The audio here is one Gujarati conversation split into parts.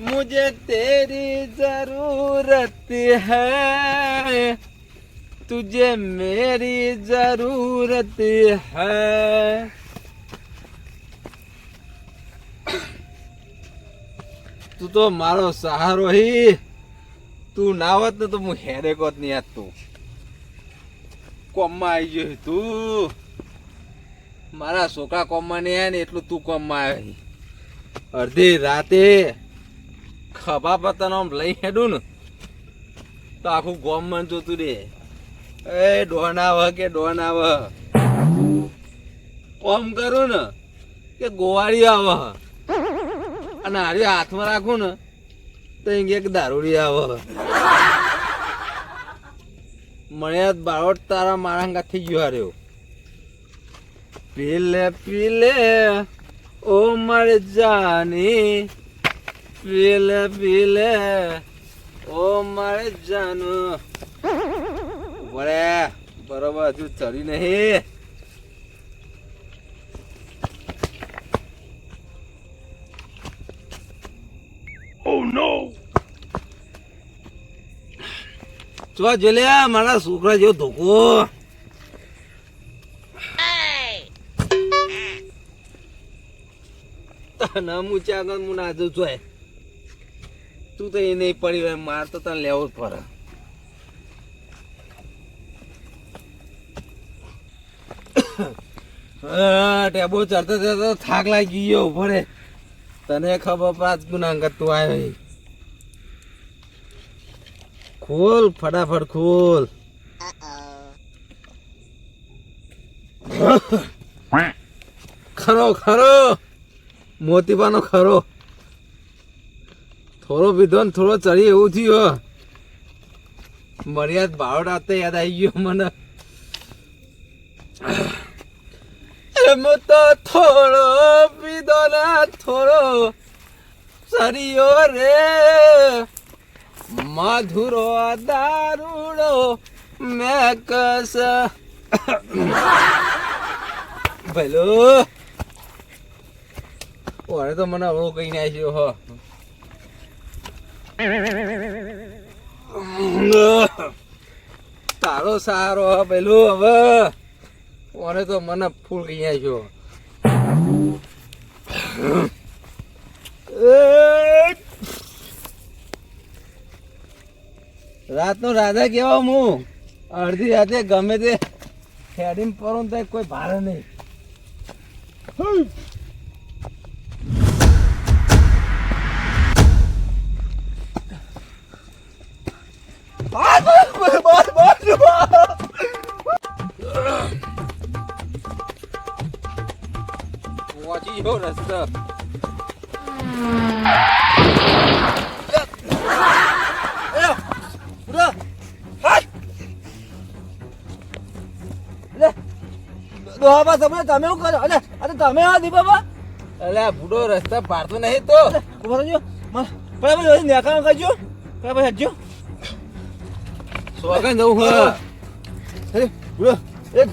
मुझे तेरी जरूरत है तुझे मेरी जरूरत है તું તો મારો સહારો હી તું ના હોત ને તો હું હેરે કોત નહીં આજ તું કોમમાં આવી ગયો છે તું મારા છોકરા કોમમાં નહીં આવ્યા ને એટલું તું કોમમાં આવ્યો છે. અડધી રાતે ખભા આમ લઈ હેડું ને, તો આખું ગોમ મન જોતું રે. એ ડોન આવ કે ડોન આવ? ઓમ કરું ને કે ગોવાળી આવ? અને હારી હાથમાં રાખું ને, તો અહીં એક દારૂડી આવ. મને બારોટ તારા મારા થઈ ગયો હાર્યો. પીલે પીલે, ઓ મારે જાની પીલે પીલે ઓ મારે જાનો. વળે બરોબર હજુ ચડી નહીં. જો જોલ્યા મારા છોકરા જેવો ધોકો. તને મૂચ્યા આગળ હું ના છું તું તો એ નહીં પડી હોય માર તો તને લેવો જ પડે. ટેબો ચડતો ચડતો થાક લાગી ગયો ભરે તને ખબર પાંચ ગુનાંગત તું આવ્યો ખોલ ફટાફટ ખોલ. ખરો ખરો. મોતીબાનો ખરો. થોડો પીધો ને થોડો ચડી એવું થયું મર્યાદ ભાવ આતે યાદ આવી ગયો મને. એમ તો થોડો પીધો ના થોડો સરિયો રે. માધુરો દારૂડો મેં કસ ભલો. ઓરે તો મને અવળો કઈ નાખ્યો, હો. તારો સારો પેલું હવે. ઓને તો મને ફૂલ કઈ નાખ્યો. રાતનો રાધા કેવા હું? અડધી રાતે ગમે તે ખેડીને પરું તો કોઈ ભારે નહીં. ગયો રસ્તો દોહાબા બુડો રસ્તા પાડતો નહીં તો ઊભા રહેજો પછી કરજો બરાબર હટજો સોગન જવું હ અરે બુડો એક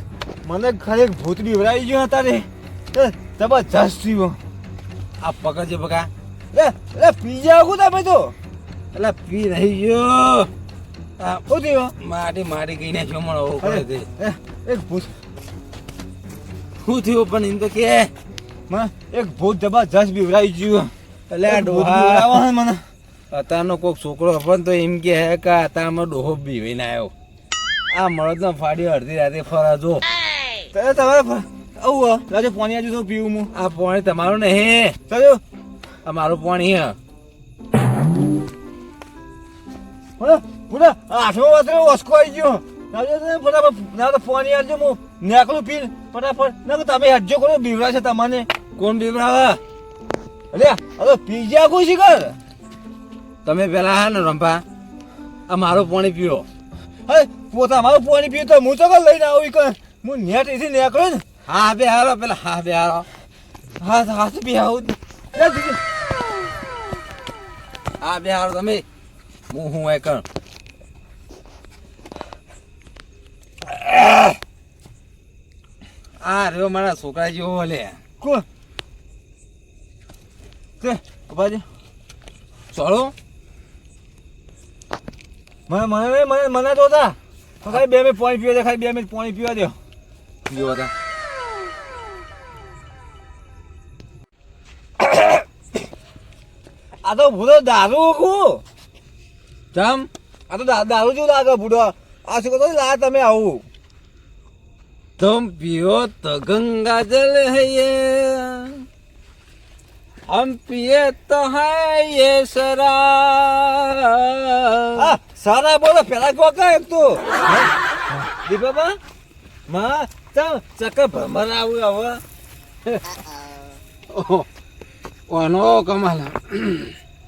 મને ખરેક ભૂત બીવરાઈ ગયો હતા જબરજસ્ત થયું આ પકડજે પગા લે લે પી જાવ તમે તો? એટલે પી રહી ગયો. આ શું થયું. માટી માટી કઈ જમણો કરે છે. એ, એક ભૂત. શું થયું પણ એમ તો કે? એક ભૂત જબરજસ્ત બીવરાઈ ગયું. એટલે આ ડોહા. મને. અત્યારનો કોક છોકરો પણ તો એમ કે હે કે અત્યારમાં ડોહો બીવીને આવ્યો. આ મળદનો ફાડી અડધી રાતે ફરા જો તમારે હે. લાજો પાણી આજુ તો પીવું હું. આ પાણી તમારું નહીં. ચાલો આ મારું પાણી હે. બોલો બોલો આઠમો વાતરે ઓસ્કો આવી ગયો. તમે ફટાફટ ના તો પાણી આવજો હું. નેકલું પીને ફટાફટ. ના તમે હટજો કરો બીવરા છે તમને કોણ બીવરાવે અરે હવે પી ગયા કોઈ શીખર તમે પેલા હા ને રંભા આ મારું પાણી પીવો. હવે પોતા મારું પાણી પીવું તો હું તો લઈને આવું કર હું નેટ એથી નીકળ્યો ને. હા બે હારો પેલા હા બે હારો હાથ હાથ બી આવું હા બે હારો તમે. હું હું એ કર આ રહ્યો મારા છોકરા જેવો લે. કો તે બાજુ ચલો. મને મને મને મને તો હતા. ખાલી બે મિનિટ પાણી પીવા દે ખાલી બે મિનિટ પાણી પીવા દો. જો હતા આ તો ભૂલો દારૂ હું. જમ આ તો દારૂ જેવું લાગે ભૂડો આ શું કહો લા તમે આવું. તમ પીઓ તો ગંગા જલ હૈયે. હમ પીએ તો હૈયે સરા સારા બોલો પેલા કો કા એક તો. દીપાબા માં ચક ચક્કર ભમર આવું હવે ઓનો કમાલા.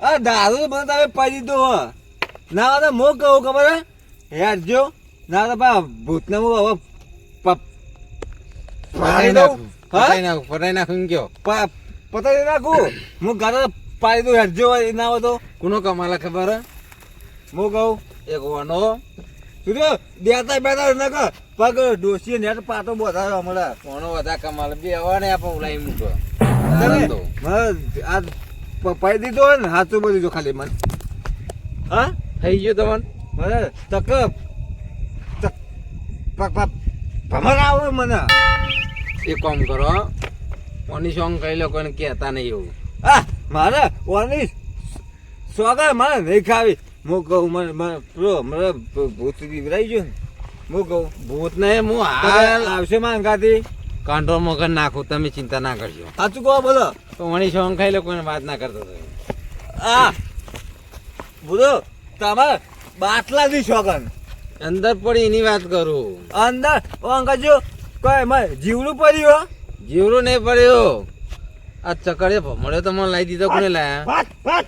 આ દારૂ મને તમે પાઈ દીધો હો. ના હવે મો કહું ખબર હે? યાર જો. ના તો પા ભૂતને હું હવે પ- ફટાઈ પાડી દઉં નાખું પતાઈ નાખું પતાઈ નાખું કયો. પતાઈ નાખું. હું ગાતો પાડી દઉં યાર જો એ ના હોય તો. કોનો કમાલા ખબર હે? કહું એક ઓનો. જો દેતા બેતા ન કર. પગ ડોસી નેટ પાટો બોધાયો હમણાં. ઓનો વધા કમાલ બે હવાને આપણે ઉલાઈ મૂકો. તને તો. આ પ- પાઈ દીધો હોય ને હાથું બોલી દો ખાલી મને. હા? થઈ ગયો તમને? મને તક ભમર આવડે મને. એ કામ કરો ઓની સોંગ કહી લો કોઈને કહેતા નહીં એવું. આ મારે ઓની સ્વાગત મારે નહીં ખાવી હું કહું મને મને પ્રો મને ભૂત વિવરાઈ ગયું ને. હું કહું ભૂત નહીં હું હાલ આવશે માં અંગાથી? કંટ્રોલ મગર નાખું તમે ચિંતા ના કરજો. સાચું કહો બોલો. તો મણી સોંગ ખાઈ લો કોઈને વાત ના કરતો. આ બોલો તમારે બાટલા દી શોગન અંદર પડી એની વાત કરું. અંદર ઓ અંકલ કોઈ એમાં જીવડું પડ્યું હો. જીવરો નહીં પડ્યો. આ ચકડે ભમડ્યો તો મને લાવી દીધો કોને લાયા?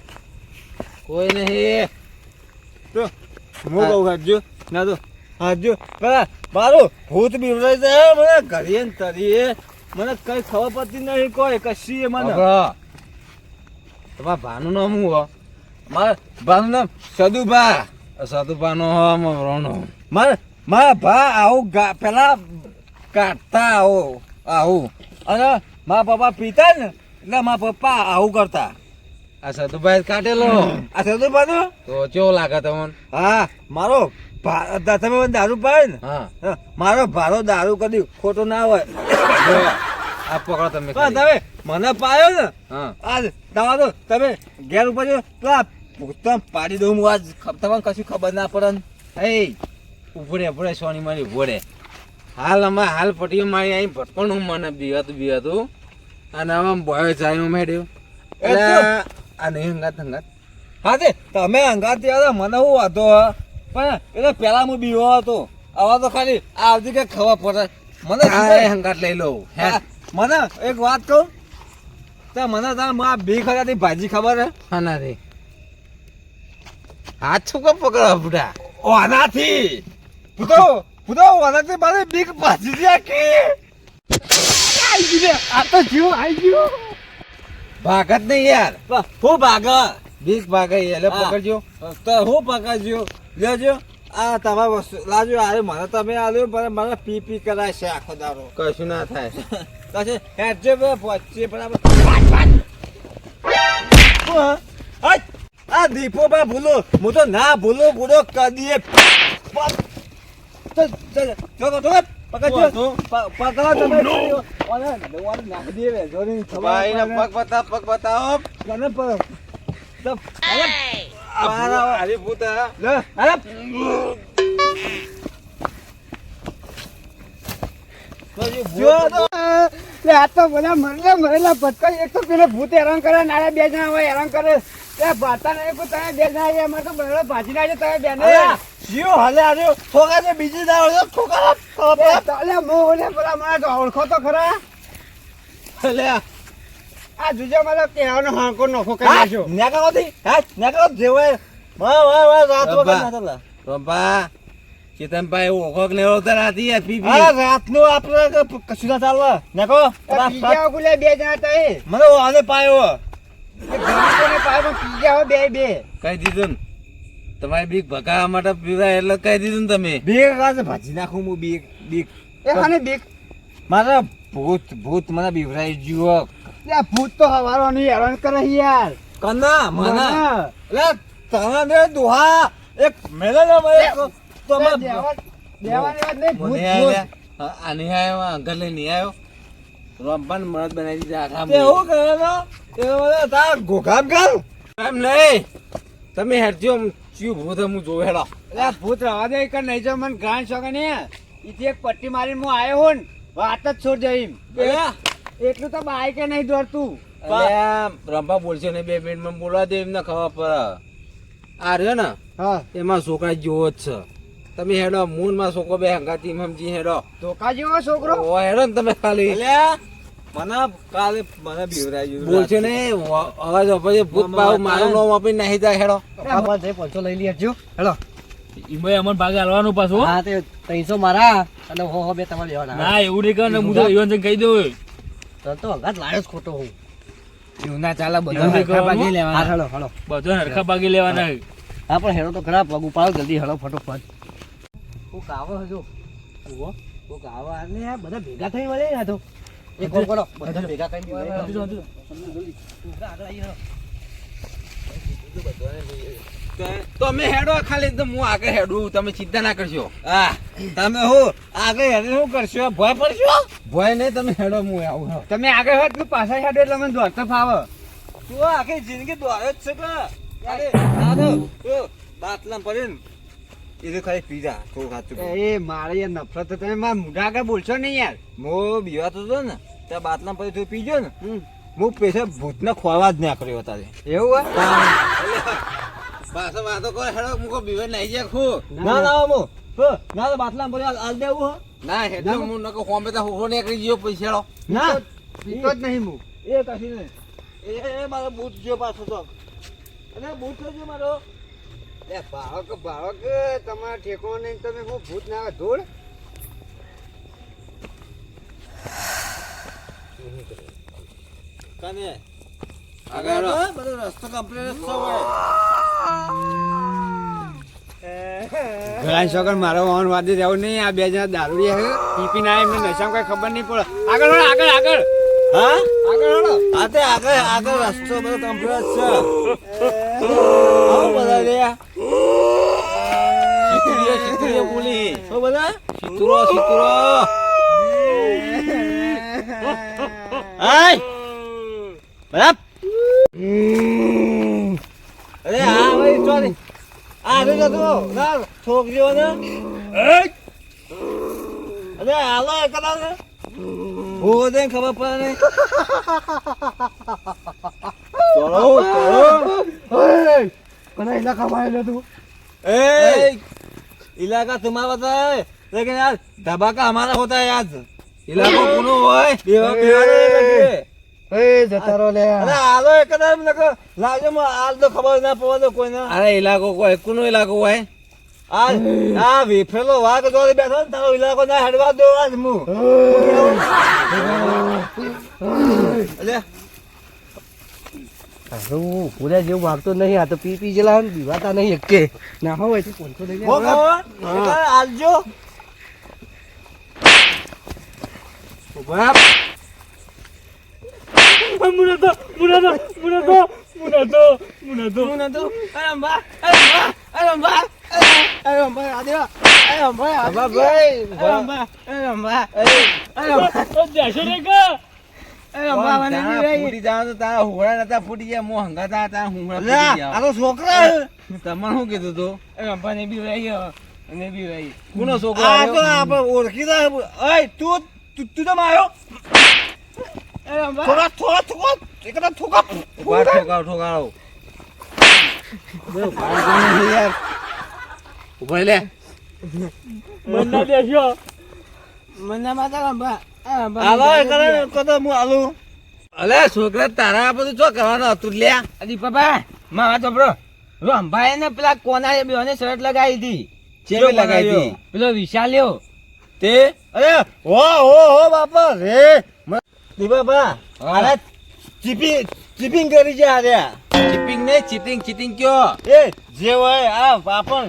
કોઈ નહીં. તો હું કહું કાઢજો ના તો હાજો પેલા મારું ભૂત બીવરાઈ જાય મને ઘડીએ ને તરીએ મને કઈ ખબર પડતી નહીં કોઈ કશી એ મને. તમારા ભાનું નામ હું હો? મારા ભાનું નામ સદુભા. સતુભાનો હો મારે મારા મારા ભા આવું પેલા કાઢતા આવો આવું. અને મારા પપ્પા પીતા ને એટલે મારા પપ્પા આવું કરતા. આ સદુભાઈ કાઢેલો. આ સદુભાઈ તો કેવો લાગે તમને? હા મારો તમે દારૂ પાડે ને? હા. હા, મારો ભારો દારૂ કદી ખોટો ના હોય. આ પકડો તમે પણ. તમે મને પાયો ને? આ તમારો તમે ઘેર ઉપર તો આ ભૂતમ પાડી દઉં હું આજ. તમને કશું ખબર ના પડે ને? એ ઉભડે ઉભડે સોની મારી ઉભડે હાલ અમારે હાલ પટીઓ મારી અહીં ભટકણું મને બીહતું બીહતું અને હવે બોય જાય મેળ્યું. એ એટલે અંગાત હંગાત હા તે તમે અંગાત આવ્યા મને શું વાંધો હે? પણ એટલે પેલા હું બીવો હતો. આવા તો ખાલી આવતી કે ખબર પડે. મને એ હંગાત લઈ લઉં. મને એક વાત કહું. તો મને તમે મા બી ખરાથી ભાજી ખબર હે? ખાના રે. હાથ શું કેમ પકડો બુઢા. ઓનાથી. પૂતો પૂતો ઓનાથી મારે બીક ભાજી ગયા કે આઈ ગયું આ તો જીવ આઈ ગયો. ભાગત નહીં યાર. હું ભાગા બીક પાકાઈ એટલે. પકડજો. તો હું પકડજો. લેજો. આ તમારે વસ્તુ. લાજો અરે મને તમે આલ્યો પણ મને પી પી કરાય છે આખો દારો કશું ના થાય. પછી હેડજો બે પહોંચીએ બરાબર. હું? હા? આ દીપો બા ભૂલો. હું તો ના ભૂલો ભૂલો કદીએ. પકડજો. પકડો તમે. ખબર પગ બતાવ પગ બતાવો. અરે આ લે અરે જો તો લે આ તો બધા મરેલા મરેલા ભટકા એક તો પેલો ભૂત હેરાન કરે નાના બે જણા હોય હેરાન કરે એ ભાતા નહીં કોઈ તમે બે જણા અમારે તો બરાબર ભાજી નાખે તમે બેને અરે જીઓ હાલે ઠોકા છે બીજી દાવ છે ઠોકા ખબર મો ને પેલા તો ઓળખો તો ખરા આ જુજા મારા કહેવાનો હાંકો નોખો કરી હા નાખ્યો. નેકા કોથી હા નેકા જેવે વાહ વાહ વાહ રાત વગર. ના ચાલે રોંપા ચેતનભાઈ ઓળખો ને ઓળખતા રાતી યાર પી હા પી રાતનું આપણે ક- કશું ના ચાલે નેકો આ પીજા ગુલે બે જણા તો એ. મને આને પાયો. ગરીબોને પાય પીજા હોય બે બે. કહી દીધું તમારી બીક ભગાવવા માટે પીવાય એટલે કહી દીધું ને તમે. બીક કાંસે ભાજી નાખું હું બીક બીક. એ ખાને બીક. મારા ભૂત ભૂત મને બીવરાઈ ગયો. લે ભૂત તો હવારો નહીં હેરાન કરે યાર. કના મને. એટલે તને દુહા એક મેલે ને મને તો તમે દેવાની વાત નહીં, ભૂત, ભૂત. આયા ને રમવાન મળદ બનાવી દીધા આખા તે હું કરે ને? તે મને તાર ઘોઘામ કર એમ નહીં. તમે હેરજો ચિયું ભૂત હું જોવે હેડો. એટલે ભૂત રવા દે કે નહીં જો મને ગાંઠ શોખે ને એક પટ્ટી મારીને હું આવ્યો હું વાત જ છોડ જઈમ એટલું તો બાઈકે નહીં દોડતું. અલ્યા, રંભા બોલશે ને બે મિનિટમાં બોલવા દે એમને ખબર પડે. આ રહ્યો ને હા. એમાં છોકરા જેવો જ છે. તમે હેડો મૂનમાં છોકરો બે હંગાતી સમજી હેડો. ધોકા જેવો છોકરો? ઓ હેડો ને તમે ખાલી. મને કાલે મને બીવરાઈ ગયું બોલશે ને અવાજ વાપરજે ભૂત પાવ મારું નામ આપી નહીં જાય હેડો. પાંચસો લઈ લેજો હેલો ઈમય અમન ભાગે હાલવાનું પાછું હા. તે ત્રણસો મારા અને હો હો બે તમારે લેવાના. ના એવું નહીં કરે ને હું તો ઈવન કહી દઉં. તો તો અંગાત લાયો જ ખોટો હું એવું ના ચાલે નહીં હરખા ભાગી? લેવાના. હા હેલો હેલો બધો હરખા ભાગી લેવાના હા પણ હેડો તો ખરા પગ ઉપાડો જલ્દી હળો ફટોફટ હું કાવો હજુ હું કાવો અને આ બધા ભેગા થઈ વળે આ તો એક કોલ કરો બધા ભેગા થઈ વળે. આગળ આવી તમે હેડો ખાલી એકદમ હું આગળ હેડું તમે ચિંતા ના કરશો. હા તમે હું આગળ હેડે શું કરશો? ભય પડશો? ભય નહીં તમે હેડો હું આવું તમે આગળ હોત હું પાછા હેડો એટલે મને દોડતો ફાવો. તું આખી જિંદગી દોડ્યો જ છે કે? તો તું બાટલા પડીને. એને ખાલી પીઝા થોડું ખાતું એ મારે યાર નફરત તમે મારા મોઢા આગળ બોલશો નહીં યાર. મો બીવાતો હતો ને ત્યાં બાટલા પડી તું પીજો ને હું પૈસા ભૂતને ખોવા જ ના કર્યો તારે એવું હોય? પાછો વાતો કરો હેડો મુકો બીવે નહીં જાય ખુ. ના ના મો હો, ના તો બાટલા બોલ આલ દેવું હો ના હેડો હું નકો હોમે તો હોહો કરી ગયો પૈસા હેડો. ના. પીતો જ નહીં હું. એ કશી નહીં એ એ મારો બૂટ જો પાછો તો. અને બૂટ જો મારો. એ ભાવક ભાવક તમારા ઠેકો નહીં તમે હું ભૂત ના આવે ધૂળ. કને? આગળ બધો રસ્તો કમ્પ્લીટ રસ્તો હોય. ઘણા છોકર મારો વાહન વાદી રહેવું નહીં? આ બે જણા દારૂડી હે પીપી ના એમને નશામાં કઈ ખબર નહીં પડે. આગળ વળો આગળ આગળ. હા? આગળ વળો. આ તે આગળ આગળ રસ્તો બધો કમ્પ્લીટ છે. આવો બધા બોલી. બધા? આય બરાબર અરે આ ભાઈ ચોરી આ રે તો ના છોકરીઓ ને અરે હાલો એકલા ને હું દે ખબર પડે નહીં ચલો ચલો કોના ઇલાકા માં તું ए इलाका तुम्हारा होता है लेकिन यार धमाका हमारा होता है आज ઇલાકો કોનો હોય बेवा बेवाड़े लगे ખબર ના પડવા દો ઇલાકો કોઈ કુનો ઇલાકો હોય? બેઠો તારો ના હેડવા દો પૂરા જેવું માગતો નહીં આ તો પી પી જેલા પીવાતા નહીં એકે. ના હોય આવજો ઊભા. મુનાદો મુનાદો મુનાદો મુનાદો મુનાદો. મુનાદો અરે અંબા અરે અંબા અરે અંબા અરે અંબા આદેવા ભાઈ અરે અંબા અરે અંબા અરે અંબા જાશો રે કા. ઓળખી તું તું તો માર્યો. થોડા થોડા થોકો એકદમ થોકા ઊભા ઠોકાવ ઠોકાવ. ઊભા લે. મન્ના દેશો મન્ના માતા અંબા અરે આલો કરે હું આલુ. અલે છોકરા તારા આ બધું શું કરવાનું હતું લ્યા? અરે પપ્પા મારા બ્રો રંભાઈ ને પેલા કોના બેને શર્ટ લગાવી હતી. ચેવી લગાઈ હતી? પેલો વિશાલ્યો તે? અરે હો હો હો બાપા રે. દીપા બા ચીપિંગ ચીપિંગ કરી છે અરે ચીટિંગ નહીં ચીટિંગ ચીટિંગ કયો? એ જે હોય આ આપણ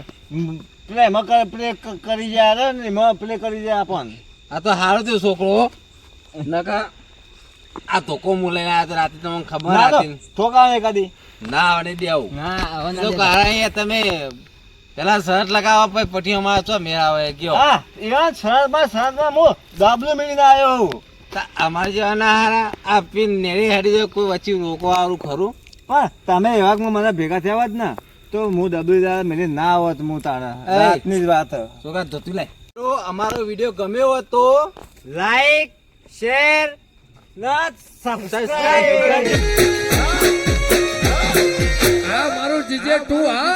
પ્લે એમાં પ્લે કરી જાય અરે ને એમાં પ્લે કરી જાય આપણ. આ તો હારો થયો છોકરો. નકા આ ધોકો હું લઈને આવ્યો તો રાતે તમને ખબર હતી. ઠોકાવે કદી ના આવડે દેવું. ના તો કારણ તમે પેલા શર્ટ લગાવવા પછી પટીઓમાં છો મેળા આવે ગયો હા એવા શરતમાં શરતમાં હું દાબલું મેળીને આવ્યો હું. અમારે જેવાના હારા આ પીન નેડી હારી જાય કોઈ વચ્ચે રોકવા વાળું ખરું? પણ તમે એવામાં મને ભેગા થયા જ ને તો હું દબી જાય મને ના આવત હું તારા. રાતની જ વાત. છોકરા ધોતું લાય? તો અમારો વીડિયો ગમ્યો હોય તો લાઈક શેર સબસ્ક્રાઇબ મારું જીજે ટુ હા.